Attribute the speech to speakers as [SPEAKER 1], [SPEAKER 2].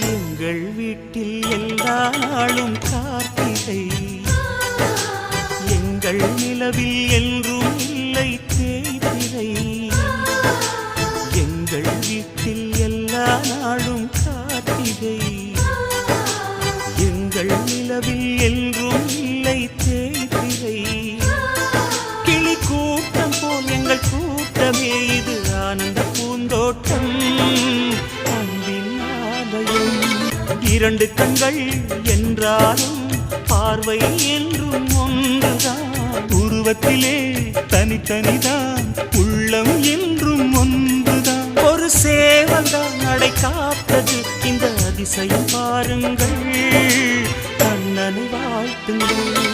[SPEAKER 1] எங்கள் வீட்டில் எல்லா நாளும் கார்த்திகை. எங்கள் நிலவில் என்றும் இல்லை தேய்திரை. எங்கள் வீட்டில் எல்லா நாளும் கார்த்திகை. எங்கள் நிலவில் என்றும் இல்லை தேய்திரை. கிளி கூட்டம் போல் எங்கள் கூட்டமே இது ஆனந்த பூந்தோட்டம். இரண்டு கண்கள் என்றாலும் பார்வை என்றும் ஒன்றுதான். உருவத்திலே தனித்தனிதான் உள்ளம் என்றும் ஒன்றுதான். ஒரு சேவல்தான் நடை காத்தது இந்த அதிசயம் பாருங்கள். கண்ணனை வாழ்த்துங்கள்.